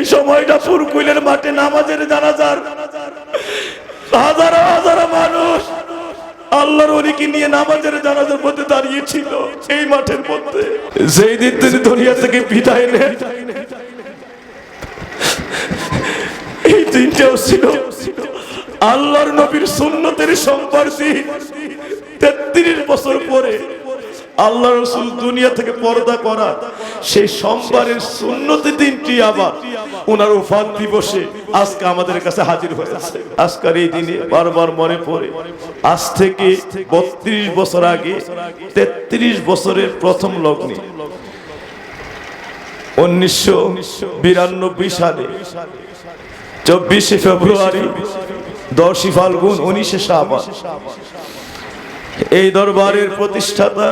এই সময়টা ফুরকুইলের মাঠে নামাজের জানাজার। হাজারো হাজারো মানুষ আল্লাহর অলিকে নিয়ে নামাজের জানাজার মধ্যে দাঁড়িয়েছিল, এই মাঠের মধ্যে। যেই দিন তিনি দুনিয়া থেকে বিদায় নেন, এই দিনটাও ছিল আল্লাহর নবীর সুন্নতের সম্পর্কে তেত্রিশ বছর পরে আল্লাহ রসুল দুনিয়া থেকে পর্দা করা, সেই সোমবারের সুন্নতি দিনটি আবার ওনার উফাত দিবসে আজকে আমাদের কাছে হাজির হয়েছে। আজকের এই দিনে বারবার মনে পড়ে, আজ থেকে বত্রিশ বছর আগে, তেত্রিশ বছরের প্রথম লগ্নে, উনিশশো বিরানব্বই সালে, চব্বিশে ফেব্রুয়ারি দশই ফাল্গুন উনিশে শাবান এই দরবারের প্রতিষ্ঠাতা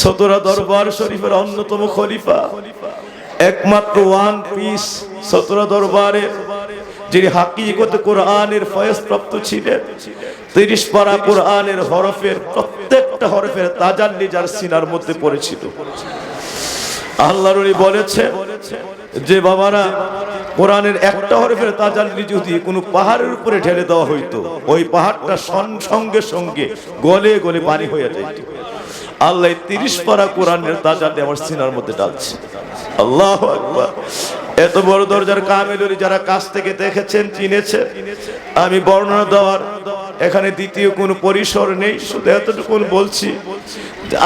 সতরা দরবার শরীফের অন্যতম খলিফা, একমাত্র ওয়ান পিস সতরা দরবারের যিনি হাকিকত কোরআনের ফয়েজ প্রাপ্ত ছিলেন। তিরিশ পারা কোরআনের হরফের প্রত্যেকটা হরফের তাজাল্লি যার সিনার মধ্যে পড়েছিল। আল্লাহর উনি বলেছেন যে, বাবারা কোরআনের একটা হরফের তাজাল্লি যদি কোনো পাহাড়ের উপরে ঢেলে দেওয়া হইতো, ওই পাহাড়টা সঙ্গে সঙ্গে গলে গলে পানি হয়ে যাইত। আল্লাহ তিরিশ পারা কোরআনের তাজাল্লি আমার সিনার মধ্যে ডালছে আল্লাহ এত বড় দরজার কামেলুরি যারা কাছ থেকে দেখেছেন, চিনেছেন, আমি বর্ণনা দেওয়ার এখানে দ্বিতীয় কোনো পরিসর নেই, শুধু এতটুকু বলছি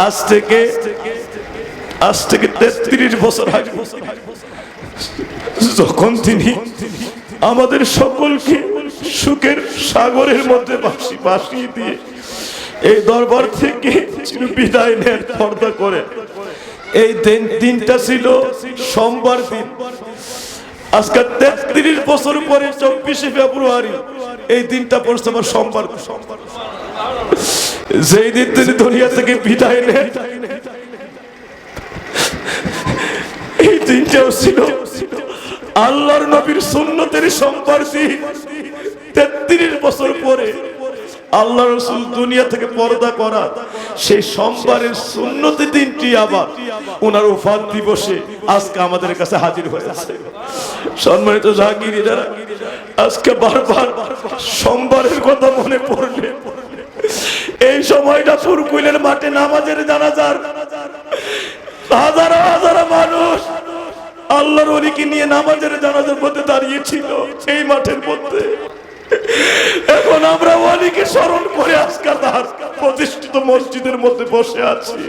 আজ থেকে আজ থেকে তেত্রিশ বছর আগে যখন তিনি আমাদের সকলকে সুখের সাগরের মধ্যে বাসি বাসিয়ে দিয়ে এই দরবার থেকে বিদায় নেন পর্দা করে। এই দিন দিনটা ছিল সোমবার দিন। আজকে তেত্রিশ বছর পরে চব্বিশে ফেব্রুয়ারি এই দিনটা পড়ছে আমার সোমবার। যেই দিন তিনি দুনিয়া থেকে বিদায় নেন, এই দিনটাও ছিল আল্লাহর নবীর সুন্নতের সম্পর্কে তেত্রিশ বছর পরে আল্লাহ রসুল দুনিয়া থেকে পর্দা করা, সেই সোমবারের সুন্নতি দিনটি আবার ওনার উফাত দিবসে আজকে আমাদের কাছে হাজির হয়েছে। সম্মানিত জাহাঙ্গীরা আজকে বারবার সোমবারের কথা মনে পড়লে এই সময়টা ফুরকুইলের মাঠে নামাজের জানাজার। হাজারো হাজারো আল্লাহর অলিকে নিয়ে নামাজের জানাজার মধ্যে দাঁড়িয়েছিল এই মাঠের মধ্যে। এখন আমরা অলিকে স্মরণ করে আজকাল তার প্রতিষ্ঠিত মসজিদের মধ্যে বসে আছি।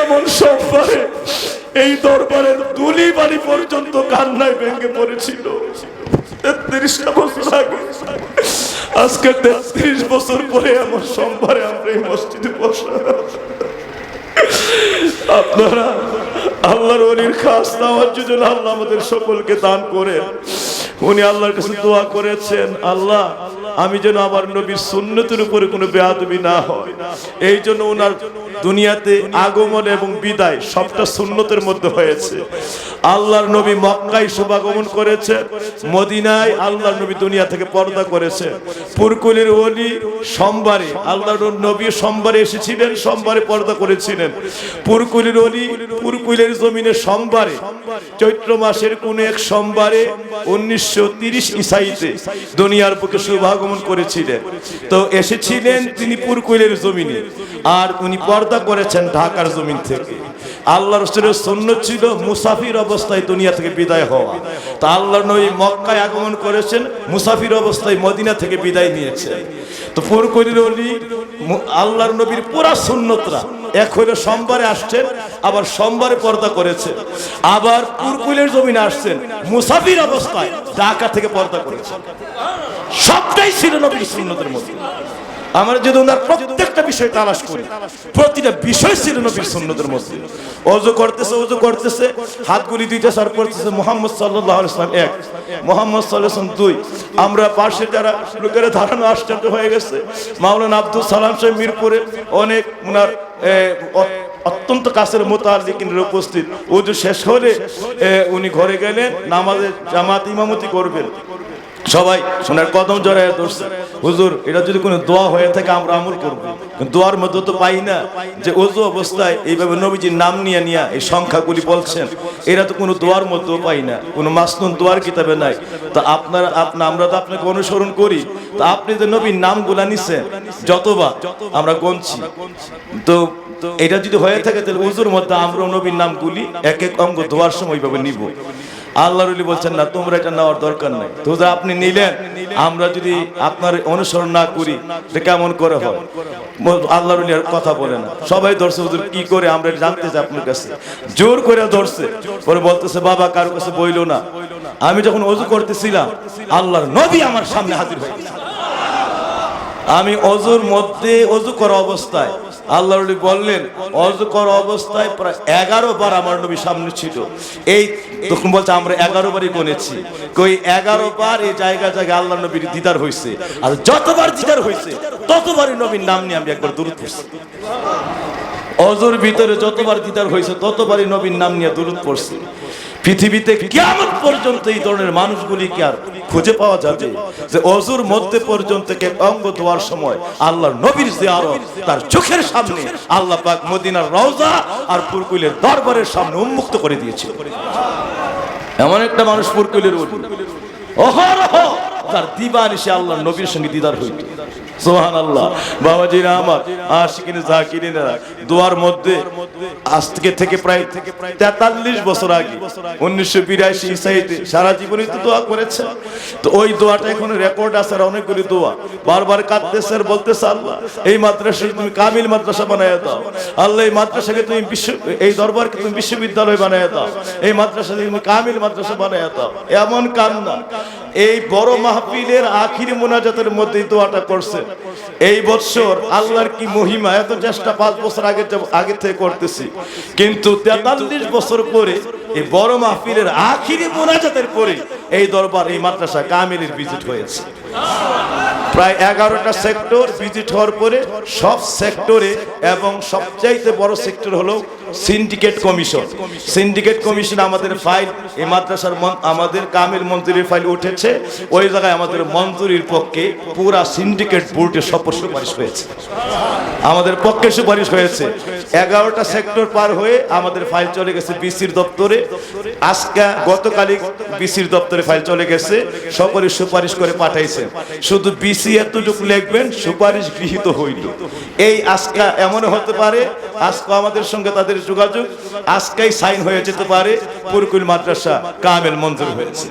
এমন সোমবারে এই দরবারের দুলি বাড়ি পর্যন্ত কান্নায় ভেঙে পড়েছিল। তেত্রিশটা বছর আগে। আজকে তেত্রিশ বছর পরে এমন সোমবারে আমরা এই মসজিদে বসা আপনারা আল্লাহর অলির খাস নেওয়ার জন্য আল্লাহ আমাদের সকলকে দান করেন, উনি আল্লাহর কাছে দোয়া করেছেন, আল্লাহ আমি যেন আমার নবীর সুন্নতের উপরে কোনো বেয়াদবি না হয়। এই জন্য ওনার দুনিয়াতে আগমন এবং বিদায় সবটা সুন্নতের মধ্যে হয়েছে। আল্লাহর নবী মক্কায় শুভাগমন করেছে, মদিনায় আল্লাহর নবী দুনিয়া থেকে পর্দা করেছে। পুরকুলের ওলি সোমবারে, আল্লাহর নবী সোমবারে এসেছিলেন, সোমবারে পর্দা করেছিলেন। পুরকুলের ওলি পুরকুলের জমিনে সোমবারে, চৈত্র মাসের কোন এক সোমবারে উনিশশো তিরিশ ইসাইতে দুনিয়ার পক্ষে বুকে শুভাগমন করেছিলেন। তো এসেছিলেন তিনি পুরকুইলের জমিনে। আর উনি পর্দা করেছেন ঢাকার জমিন থেকে। আল্লাহ রসুলের সৈন্য ছিল মুসাফির অবস্থায় দুনিয়া থেকে বিদায় হওয়া। তা আল্লাহ নবী মক্কায় আগমন করেছেন, মুসাফির অবস্থায় মদিনা থেকে বিদায় নিয়েছেন। তো পুরকুইলের অলি আল্লাহর নবীর পুরা সুন্নতরা। এক হইল সোমবারে আসছেন, আবার সোমবারে পর্দা করেছে। আবার পুরকুলের জমিনে আসছেন, মুসাফির অবস্থায় ঢাকা থেকে পর্দা করেছে। সবটাই ছিল নবীর সুন্নতের মধ্যে। আমরা যদি ওনার প্রত্যেকটা বিষয় তালাশ করি, প্রতিটা বিষয় ছিল নবীর সুন্নতের মধ্যে। অজু করতেছে অজু করতেছে, হাতগুলি দুইটা সার করতেছে মোহাম্মদ সাল্লাহ ইসলাম এক, মোহাম্মদ সাল্লাহ ইসলাম দুই। আমরা পাশে যারা লোকেরা ধারণা আশ্চর্য হয়ে গেছে, মাওলানা আব্দুল সালাম সাহেব মিরপুরে অনেক ওনার অত্যন্ত কাছের মোতালিকিনের উপস্থিত। উজু শেষ হলে উনি ঘরে গেলেন নামাজের জামাত ইমামতি করবেন। সবাই সোনার কদম জড়ায় ধরছে। হুজুর, এটা যদি কোনো দোয়া হয়ে থাকে, আমরা আমল করব। দোয়ার মধ্যে তো পাই না যে ওজু অবস্থায় এইভাবে নবীজির নাম নিয়ে নিয়ে এই সংখ্যাগুলি বলছেন। এরা তো কোনো দোয়ার মধ্যেও পাই না, কোনো মাসনুন দোয়ার কিতাবে নাই। তো আপনারা, আপনা, আমরা তো আপনাকে অনুসরণ করি। তো আপনি যে নবীর নামগুলা নিছেন যতবার আমরা গনছি। তো এটা যদি হয়ে থাকে, তাহলে উজুর মধ্যে আমরা নবীর নামগুলি এক এক অঙ্গ দোয়ার সময় এইভাবে নিব। আল্লাহ রলি বলছেন, না, তোমরা এটা নেওয়ার দরকার নাই। তো আপনি নিলেন, আমরা যদি আপনার অনুসরণ না করি কেমন করে হয়? আল্লাহ রলি আর কথা বলে না। সবাই ধরছে, হুজুর, কি করে? আমরা জানতে চাই আপনার কাছে। জোর করে ধরছে। পরে বলতেছে, বাবা, কারও কাছে বইলো না। আমি যখন অজু করতেছিলাম, আল্লাহর নবী আমার সামনে হাজির হয়ে আমি অজুর মধ্যে অজু করা অবস্থায় আল্লাহ বললেন অজু করা অবস্থায় প্রায় এগারো বার আমার নবী সামনে ছিল। এই তখন বলছে, আমরা এগারো বারই গনেছি কই, এগারো বার এই জায়গা জায়গায় আল্লাহ নবীর দিদার হয়েছে আর যতবার দিদার হয়েছে ততবারই নবীর নাম নিয়ে আমি একবার দূর পড়ছি। অজুর ভিতরে যতবার দিদার হয়েছে ততবারই নবীর নাম নিয়ে দূরত পড়ছি। পৃথিবীতে কেমন পর্যন্ত এই ধরনের মানুষগুলিকে আর খুঁজে পাওয়া যাবে যে অজুর মধ্যে পর্যন্ত কে অঙ্গ দেওয়ার সময় আল্লাহর নবীর যে জিয়ারত তার চোখের সামনে আল্লাহ পাক মদিনার রওজা আর পুরকুলের দরবারের সামনে উন্মুক্ত করে দিয়েছিল এমন একটা মানুষ পুরকুলের অহরহ তার দিবানিশে আল্লাহর নবীর সঙ্গে দিদার হইত সোহান আল্লাহ বাবাজিরা আমার, আশিকিন, জাকিরিনেরা, দোয়ার মধ্যে আজ থেকে থেকে প্রায় তেতাল্লিশ বছর আগে, উনিশশো বিরাশি ইসাইতে সারা জীবনই তো দোয়া করেছে। তো ওই দোয়াটা এখন রেকর্ড আছে আর অনেকগুলি দোয়া। বারবার কাঁদতেছে আর বলতেছে, আল্লাহ, এই মাদ্রাসাকে তুমি কামিল মাদ্রাসা বানায় দাও। আল্লাহ, এই মাদ্রাসাকে তুমি বিশ্ব, এই দরবারকে তুমি বিশ্ববিদ্যালয় বানায় দাও। এই মাদ্রাসাকে তুমি কামিল মাদ্রাসা বানায় দাও। এমন কান্না। এই বড় মাহফিলের আখিরি মোনাজাতের মধ্যে দোয়াটা করছে। এই বছর আল্লাহর কি মহিমা? এত চেষ্টা পাঁচ বছর আগে আগে থেকে করতেছি। কিন্তু তেতাল্লিশ বছর পরে এই বড় মাহফিলের আখিরি মোনাজাতের পরে এই দরবার, এই মাদ্রাসা কামিলের ভিজিট হয়েছে। প্রায় এগারোটা সেক্টর ভিজিট হওয়ার পরে সব সেক্টরে এবং সবচাইতে বড় সেক্টর হলো সিন্ডিকেট কমিশন সিন্ডিকেট কমিশন আমাদের ফাইল এই মাদ্রাসার আমাদের কামিল মন্ত্রীর ফাইল উঠেছে। ওই জায়গায় আমাদের মন্ত্রীর পক্ষে পুরা সিন্ডিকেট বোর্ডে সপর সুপারিশ হয়েছে। আমাদের পক্ষে সুপারিশ হয়েছে। এগারোটা সেক্টর পার হয়ে আমাদের ফাইল চলে গেছে বিসির দপ্তরে। আজকে গতকালই বিসির দপ্তরে ফাইল চলে গেছে। সকলে সুপারিশ করে পাঠাইছে। শুধু বিসি এতটুকু লিখবেন, সুপারিশ গৃহীত হইল। এই আজকা এমন হতে পারে, আজকে আমাদের সঙ্গে তাদের যোগাযোগ আজকেই সাইন হয়ে যেতে পারে পুরকুল মাদ্রাসা কামেল মঞ্জুর হয়েছে।